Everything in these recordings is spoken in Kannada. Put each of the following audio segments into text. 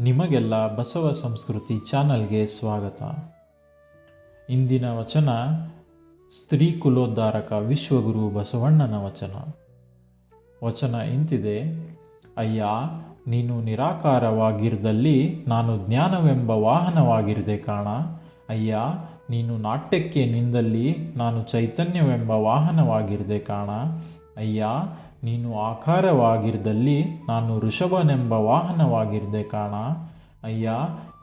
ನಿಮಗೆಲ್ಲ ಬಸವ ಸಂಸ್ಕೃತಿ ಚಾನಲ್ಗೆ ಸ್ವಾಗತ. ಇಂದಿನ ವಚನ ಸ್ತ್ರೀ ಕುಲೋದ್ಧಾರಕ ವಿಶ್ವಗುರು ಬಸವಣ್ಣನ ವಚನ. ವಚನ ಇಂತಿದೆ, ಅಯ್ಯ, ನೀನು ನಿರಾಕಾರವಾಗಿರದಲ್ಲಿ ನಾನು ಜ್ಞಾನವೆಂಬ ವಾಹನವಾಗಿರದೆ ಕಾಣ. ಅಯ್ಯ, ನೀನು ನಾಟ್ಯಕ್ಕೆ ನಿಂದಲ್ಲಿ ನಾನು ಚೈತನ್ಯವೆಂಬ ವಾಹನವಾಗಿರದೆ ಕಾಣ. ಅಯ್ಯ ನೀನು ಆಕಾರವಾಗಿರದಲ್ಲಿ ನಾನು ಋಷಭನೆಂಬ ವಾಹನವಾಗಿರದೆ ಕಾಣ. ಅಯ್ಯ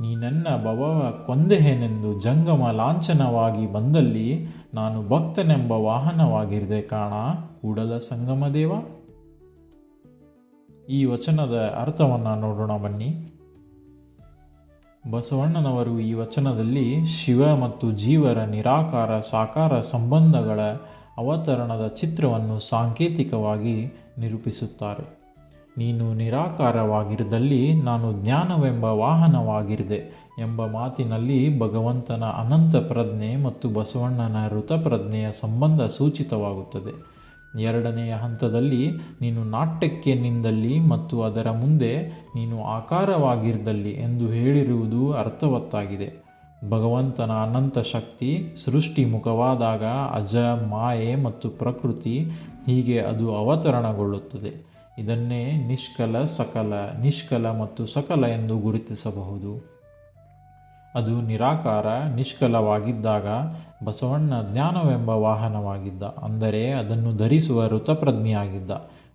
ನೀನೆನ್ನ ಭವವ ಕೊಂದೆಹೇನೆಂದು ಜಂಗಮ ಲಾಂಛನವಾಗಿ ಬಂದಲ್ಲಿ ನಾನು ಭಕ್ತನೆಂಬ ವಾಹನವಾಗಿರದೆ ಕಾಣ. ಕೂಡಲ ಸಂಗಮ ದೇವ. ಈ ವಚನದ ಅರ್ಥವನ್ನು ನೋಡೋಣ ಬನ್ನಿ. ಬಸವಣ್ಣನವರು ಈ ವಚನದಲ್ಲಿ ಶಿವ ಮತ್ತು ಜೀವರ ನಿರಾಕಾರ ಸಾಕಾರ ಸಂಬಂಧಗಳ ಅವತರಣದ ಚಿತ್ರವನ್ನು ಸಾಂಕೇತಿಕವಾಗಿ ನಿರೂಪಿಸುತ್ತಾರೆ. ನೀನು ನಿರಾಕಾರವಾಗಿರದಲ್ಲಿ ನಾನು ಜ್ಞಾನವೆಂಬ ವಾಹನವಾಗಿರಿದೆ ಎಂಬ ಮಾತಿನಲ್ಲಿ ಭಗವಂತನ ಅನಂತ ಪ್ರಜ್ಞೆ ಮತ್ತು ಬಸವಣ್ಣನ ಋತಪ್ರಜ್ಞೆಯ ಸಂಬಂಧ ಸೂಚಿತವಾಗುತ್ತದೆ. ಎರಡನೆಯ ಹಂತದಲ್ಲಿ ನೀನು ನಾಟ್ಯಕ್ಕೆ ನಿಂದಲ್ಲಿ ಮತ್ತು ಅದರ ಮುಂದೆ ನೀನು ಆಕಾರವಾಗಿರದಲ್ಲಿ ಎಂದು ಹೇಳಿರುವುದು ಅರ್ಥವತ್ತಾಗಿದೆ. ಭಗವಂತನ ಅನಂತ ಶಕ್ತಿ ಸೃಷ್ಟಿ ಮುಖವಾದಾಗ ಅಜ, ಮಾಯೆ ಮತ್ತು ಪ್ರಕೃತಿ ಹೀಗೆ ಅದು ಅವತರಣಗೊಳ್ಳುತ್ತದೆ. ಇದನ್ನೇ ನಿಷ್ಕಲ, ಸಕಲ, ನಿಷ್ಕಲ ಮತ್ತು ಸಕಲ ಎಂದು ಗುರುತಿಸಬಹುದು. ಅದು ನಿರಾಕಾರ, ನಿಷ್ಕಲವಾಗಿದ್ದಾಗ ಬಸವಣ್ಣ ಜ್ಞಾನವೆಂಬ ವಾಹನವಾಗಿದ್ದ. ಅಂದರೆ ಅದನ್ನು ಧರಿಸುವ ಋತಪ್ರಜ್ಞೆಯಾಗಿದ್ದ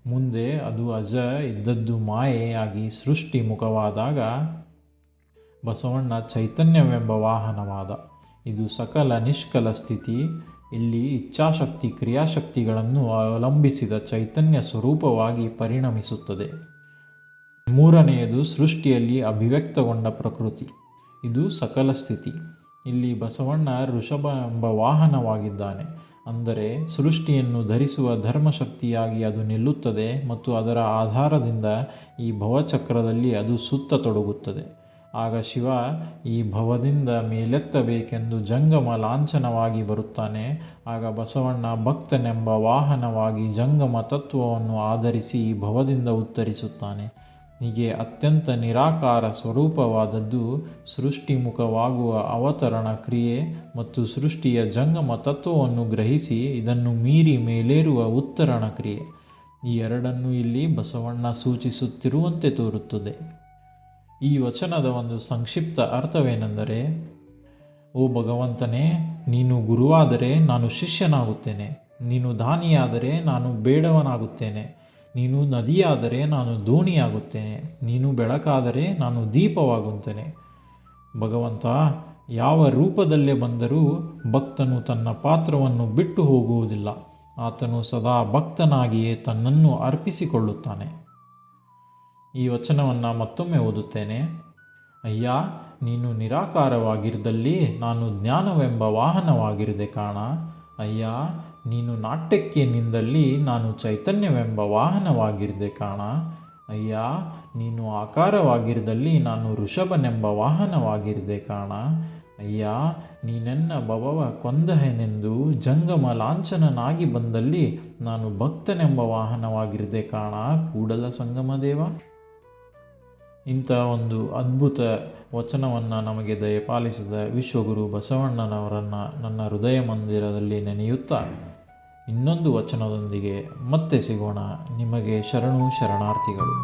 ಮುಂದೆ ಅದು ಅಜ, ಇದ್ದದ್ದು ಮಾಯೆಯಾಗಿ ಸೃಷ್ಟಿ ಮುಖವಾದಾಗ ಬಸವಣ್ಣ ಚೈತನ್ಯವೆಂಬ ವಾಹನವಾದ. ಇದು ಸಕಲ ನಿಷ್ಕಲ ಸ್ಥಿತಿ, ಇಲ್ಲಿ ಇಚ್ಛಾಶಕ್ತಿ, ಕ್ರಿಯಾಶಕ್ತಿಗಳನ್ನು ಅವಲಂಬಿಸಿದ ಚೈತನ್ಯ ಸ್ವರೂಪವಾಗಿ ಪರಿಣಮಿಸುತ್ತದೆ. ಮೂರನೆಯದು, ಸೃಷ್ಟಿಯಲ್ಲಿ ಅಭಿವ್ಯಕ್ತಗೊಂಡ ಪ್ರಕೃತಿ. ಇದು ಸಕಲ ಸ್ಥಿತಿ. ಇಲ್ಲಿ ಬಸವಣ್ಣ ಋಷಭ ಎಂಬ ವಾಹನವಾಗಿದ್ದಾನೆ. ಅಂದರೆ, ಸೃಷ್ಟಿಯನ್ನು ಧರಿಸುವ ಧರ್ಮಶಕ್ತಿಯಾಗಿ ಅದು ನಿಲ್ಲುತ್ತದೆ ಮತ್ತು ಅದರ ಆಧಾರದಿಂದ ಈ ಭವಚಕ್ರದಲ್ಲಿ ಅದು ಸುತ್ತತೊಡಗುತ್ತದೆ ಆಗ ಶಿವ ಈ ಭವದಿಂದ ಮೇಲೆತ್ತಬೇಕೆಂದು ಜಂಗಮ ಲಾಂಛನವಾಗಿ ಬರುತ್ತಾನೆ. ಆಗ ಬಸವಣ್ಣ ಭಕ್ತನೆಂಬ ವಾಹನವಾಗಿ ಜಂಗಮ ತತ್ವವನ್ನು ಆಧರಿಸಿ ಈ ಭವದಿಂದ ಉತ್ತರಿಸುತ್ತಾನೆ. ಹೀಗೆ ಅತ್ಯಂತ ನಿರಾಕಾರ ಸ್ವರೂಪವಾದದ್ದು ಸೃಷ್ಟಿಮುಖವಾಗುವ ಅವತರಣ ಕ್ರಿಯೆ ಮತ್ತು ಸೃಷ್ಟಿಯ ಜಂಗಮ ತತ್ವವನ್ನು ಗ್ರಹಿಸಿ ಇದನ್ನು ಮೀರಿ ಮೇಲೇರುವ ಉತ್ತರಣ ಕ್ರಿಯೆ. ಈ ಎರಡನ್ನೂ ಇಲ್ಲಿ ಬಸವಣ್ಣ ಸೂಚಿಸುತ್ತಿರುವಂತೆ ತೋರುತ್ತದೆ. ಈ ವಚನದ ಒಂದು ಸಂಕ್ಷಿಪ್ತ ಅರ್ಥವೇನೆಂದರೆ, ಓ ಭಗವಂತನೇ, ನೀನು ಗುರುವಾದರೆ ನಾನು ಶಿಷ್ಯನಾಗುತ್ತೇನೆ. ನೀನು ದಾನಿಯಾದರೆ ನಾನು ಬೇಡವನಾಗುತ್ತೇನೆ. ನೀನು ನದಿಯಾದರೆ ನಾನು ದೋಣಿಯಾಗುತ್ತೇನೆ. ನೀನು ಬೆಳಕಾದರೆ ನಾನು ದೀಪವಾಗುತ್ತೇನೆ. ಭಗವಂತ, ಯಾವ ರೂಪದಲ್ಲೇ ಬಂದರೂ ಭಕ್ತನು ತನ್ನ ಪಾತ್ರವನ್ನು ಬಿಟ್ಟು ಹೋಗುವುದಿಲ್ಲ. ಆತನು ಸದಾ ಭಕ್ತನಾಗಿಯೇ ತನ್ನನ್ನು ಅರ್ಪಿಸಿಕೊಳ್ಳುತ್ತಾನೆ. ಈ ವಚನವನ್ನು ಮತ್ತೊಮ್ಮೆ ಓದುತ್ತೇನೆ. ಅಯ್ಯ, ನೀನು ನಿರಾಕಾರವಾಗಿರದಲ್ಲಿ ನಾನು ಜ್ಞಾನವೆಂಬ ವಾಹನವಾಗಿರದೆ ಕಾಣ ಅಯ್ಯ, ನೀನು ನಾಟ್ಯಕ್ಕೆ ನಿಂದಲ್ಲಿ ನಾನು ಚೈತನ್ಯವೆಂಬ ವಾಹನವಾಗಿರದೆ ಕಾಣ ಅಯ್ಯ, ನೀನು ಆಕಾರವಾಗಿರದಲ್ಲಿ ನಾನು ಋಷಭನೆಂಬ ವಾಹನವಾಗಿರದೆ ಕಾಣ ಅಯ್ಯ, ನೀನೆನ್ನ ಬಬವ ಕೊಂದಹೆನೆಂದು ಜಂಗಮ ಲಾಂಛನನಾಗಿ ಬಂದಲ್ಲಿ ನಾನು ಭಕ್ತನೆಂಬ ವಾಹನವಾಗಿರದೆ ಕಾಣ ಕೂಡಲ ಸಂಗಮ ದೇವ. ಇಂಥ ಒಂದು ಅದ್ಭುತ ವಚನವನ್ನು ನಮಗೆ ದಯಪಾಲಿಸಿದ ವಿಶ್ವಗುರು ಬಸವಣ್ಣನವರನ್ನು ನನ್ನ ಹೃದಯ ಮಂದಿರದಲ್ಲಿ ನೆನೆಯುತ್ತಾ, ಇನ್ನೊಂದು ವಚನದೊಂದಿಗೆ ಮತ್ತೆ ಸಿಗೋಣ ನಿಮಗೆ ಶರಣು ಶರಣಾರ್ಥಿಗಳು.